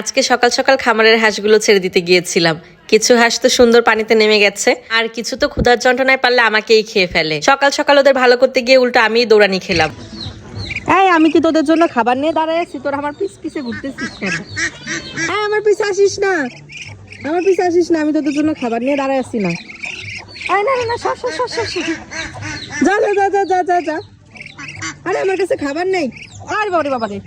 আজকে সকাল সকাল খামারের হাঁসগুলো ছেড়ে দিতে গিয়েছিলাম। কিছু হাঁস তো সুন্দর পানিতে নেমে গেছে, আর কিছু তো ক্ষুধার যন্ত্রণায় পারলে আমাকেই খেয়ে ফেলে। সকাল সকাল ওদের ভালো করতে গিয়ে উল্টো আমি দৌড়ানি খেলাম। এই, আমি কি তোদের জন্য খাবার নিয়ে দাঁড়ায় আছি? তোর আমার পিস পিছে ঘুরতেছিস কেন? এই, আমার পিছে আসিস না। আমার পিছে আসিস না, আমি তোদের জন্য খাবার নিয়ে দাঁড়ায় আছি না। এই, না না সর সর সর। যা যা যা যা যা যা যা। আরে, আমার কাছে খাবার নেই। আর বাবারে বাবারে।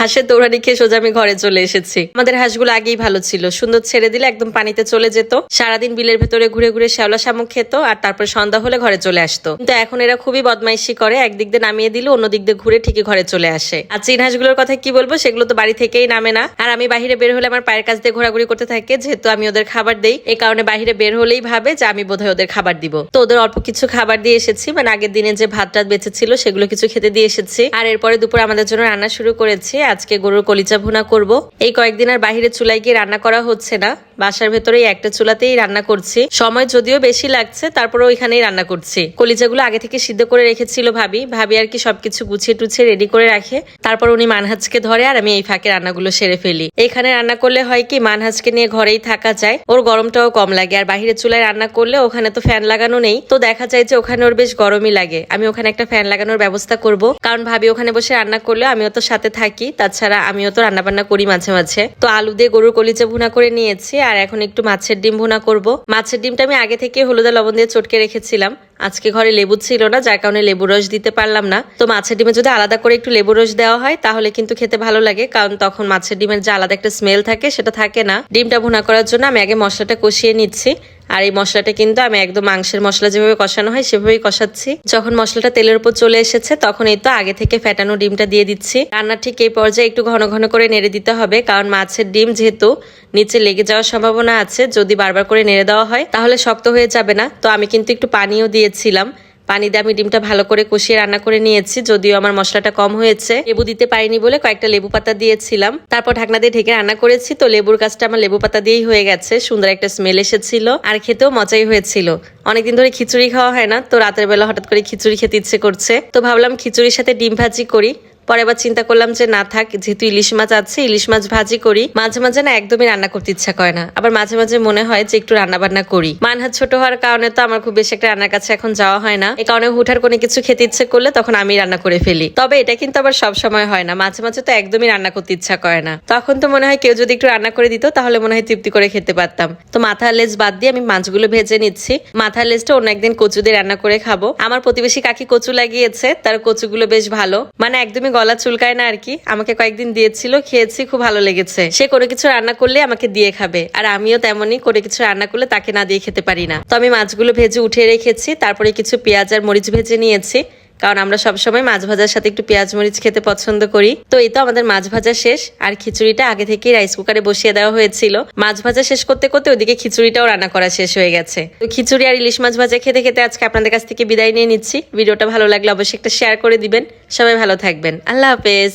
হাঁসের দৌড়ানি খেয়ে সোজা আমি ঘরে চলে এসেছি। আমাদের হাঁসগুলো আগেই ভালো ছিল। সুন্দর ছেড়ে দিলে একদম পানিতে চলে যেত। সারাদিন বিলের ভেতরে ঘুরে ঘুরে শ্যাওলা শামুক খেত আর তারপর সন্ধ্যা হলে ঘরে চলে আসতো। কিন্তু এখন এরা খুবই বদমাইশি করে। একদিক দিয়ে নামিয়ে দিলে অন্য দিক দিয়ে ঘুরে ঠিকই ঘরে চলে আসে। আর চীন হাঁসগুলোর কথা কি বলব? সেগুলো তো বাড়ি থেকেই নামে না। আর আমি বাহিরে বের হলে আমার পায়ের কাছ দিয়ে ঘোরাঘুরি করতে থাকে। যেহেতু আমি ওদের খাবার দেই, এই কারণে বাইরে বের হলেই ভাবে যে আমি বোধহয় ওদের খাবার দিব। তো ওদের অল্প কিছু খাবার দিয়ে এসেছি। মানে আগের দিনে যে ভাত টাত বেঁচে ছিল সেগুলো কিছু খেতে দিয়ে এসেছি। আর এরপরে দুপুর আমাদের জন্য রান্না শুরু করেছি। আজকে গরুর কলিজা ভুনা করব। এই কয়েকদিন আর বাহিরে চুলায় গিয়ে রান্না করা হচ্ছে না। বাসার ভেতরেই একটা চুলাতেই রান্না করছি। সময় যদিও বেশি লাগছে তারপরে ওইখানেই রান্না করছি। কলিজাগুলো আগে থেকে সিদ্ধ করে রেখেছিল ভাবি। ভাবি আর কি সবকিছু গুছিয়ে টুছিয়ে রেডি করে রাখে। তারপর উনি মানহাজকে ধরে আর আমি এই ফাঁকে রান্নাগুলো সেরে ফেলি। এখানে রান্না করলে হয় কি, মানহাজকে নিয়ে ঘরেই থাকা যায়। ওর গরমটাও কম লাগে আর বাহিরে চুলায় রান্না করলে ওখানে তো ফ্যান লাগানো নেই। তো দেখা যায় যে ওখানে ওর বেশ গরমই লাগে। আমি ওখানে একটা ফ্যান লাগানোর ব্যবস্থা করব। কারণ ভাবি ওখানে বসে রান্না করলে আমিও তো সাথে থাকি। তাছাড়া আমিও তো রান্না বান্না করি মাঝে মাঝে। তো আলু দিয়ে গরুর কলিজা ভুনা করে নিয়েছি, আর এখন একটু মাছের ডিম ভুনা করব। মাছের ডিমটা আমি আগে থেকে হলুদা লবণ দিয়ে চটকে রেখেছিলাম। আজকে ঘরে লেবু ছিল না, যার কারণে লেবু রস দিতে পারলাম না। তো মাছের ডিমে যদি আলাদা করে একটু লেবু রস দেওয়া হয়, তাহলে কিন্তু খেতে ভালো লাগে, কারণ তখন মাছের ডিমের যে আলাদা একটা স্মেল থাকে, সেটা থাকে না। ডিমটা ভুনা করার জন্য আমি আগে মশলাটা কষিয়ে নিচ্ছি। আর এই মশলাটা কিন্তু আমি একদম মাংসের মশলা যেভাবে কষানো হয় সেভাবেই কষাচ্ছি। যখন মশলাটা তেলের উপর চলে এসেছে, তখন এই তো আগে থেকে ফেটানো ডিমটা দিয়ে দিচ্ছি। রান্না ঠিক এই পর্যায়ে একটু ঘন ঘন করে নেড়ে দিতে হবে, কারণ মাছের ডিম যেহেতু নিচে লেগে যাওয়ার সম্ভাবনা আছে, যদি বারবার করে নেড়ে দেওয়া হয়, তাহলে শক্ত হয়ে যাবে না। তো আমি কিন্তু একটু পানিও দিয়েছিলাম। পানি দিয়ে আমি ডিমটা ভালো করে কষিয়ে রান্না করে নিয়েছি, যদিও আমার মশলাটা কম হয়েছে। লেবু দিতে পারিনি বলে কয়েকটা লেবু পাতা দিয়েছিলাম। তারপর ঢাকনা দিয়ে ঢেকে রান্না করেছি, তো লেবুর কাজটা আমার লেবু পাতা দিয়েই হয়ে গেছে। সুন্দর একটা স্মেল এসেছিল আর খেতেও মজাই হয়েছিল। অনেকদিন ধরে খিচুড়ি খাওয়া হয় না, তো রাতের বেলা হঠাৎ করে খিচুড়ি খেতে ইচ্ছে করছে। তো ভাবলাম খিচুড়ির সাথে ডিম ভাজি করি। পরে আবার চিন্তা করলাম যে না থাক, যেহেতু ইলিশ মাছ আছে, ইলিশ মাছ ভাজি করি, মাঝে মাঝে না একদমই রান্না করতে ইচ্ছা করে না। আবার মাঝে মাঝে মনে হয় যে একটু রান্না বান্না করি। মানহাত ছোট হওয়ার কারণে তো আমার খুব বেশি একটা রান্নার কাছে এখন যাওয়া হয় না। এই কারণে হুঠার কোনো কিছু খেতে ইচ্ছে করলে তখন আমি রান্না করে ফেলি। তবে এটা কিন্তু আবার সব সময় হয় না। মাঝে মাঝে তো একদমই রান্না করতে ইচ্ছা করে না। তখন তো মনে হয় কেউ যদি একটু রান্না করে দিত, তাহলে মনে হয় তৃপ্তি করে খেতে পারতাম। তো মাথার লেজ বাদ দিয়ে আমি মাছগুলো ভেজে নিচ্ছি। মাথার লেজটা অন্য একদিন কচু দিয়ে রান্না করে খাব। আমার প্রতিবেশী কাকি কচু লাগিয়েছে, তার কচুগুলো বেশ ভালো। মানে একদমই গলা চুলকায় না আর কি। আমাকে কয়েকদিন দিয়েছিল, খেয়েছি, খুব ভালো লেগেছে। সে কোনো কিছু রান্না করলে আমাকে দিয়ে খাবে, আর আমিও তেমনই কোনো কিছু রান্না করলে তাকে না দিয়ে খেতে পারি না। তো আমি মাছগুলো ভেজে উঠে রেখেছি, তারপরে কিছু পেঁয়াজ আর মরিচ ভেজে নিয়েছি। কারণ আমরা সবসময় মাছ ভাজার সাথে একটু পেঁয়াজ মরিচ খেতে পছন্দ করি। তো এই তো আমাদের মাছ ভাজা শেষ। আর খিচুড়িটা আগে থেকেই রাইস কুকারে বসিয়ে দেওয়া হয়েছিল। মাছ ভাজা শেষ করতে করতে ওদিকে খিচুড়িটাও রান্না করা শেষ হয়ে গেছে। তো খিচুড়ি আর ইলিশ মাছ ভাজা খেতে খেতে আজকে আপনাদের কাছ থেকে বিদায় নিয়ে নিচ্ছি। ভিডিওটা ভালো লাগলে অবশ্যই একটা শেয়ার করে দিবেন। সবাই ভালো থাকবেন। আল্লাহ হাফেজ।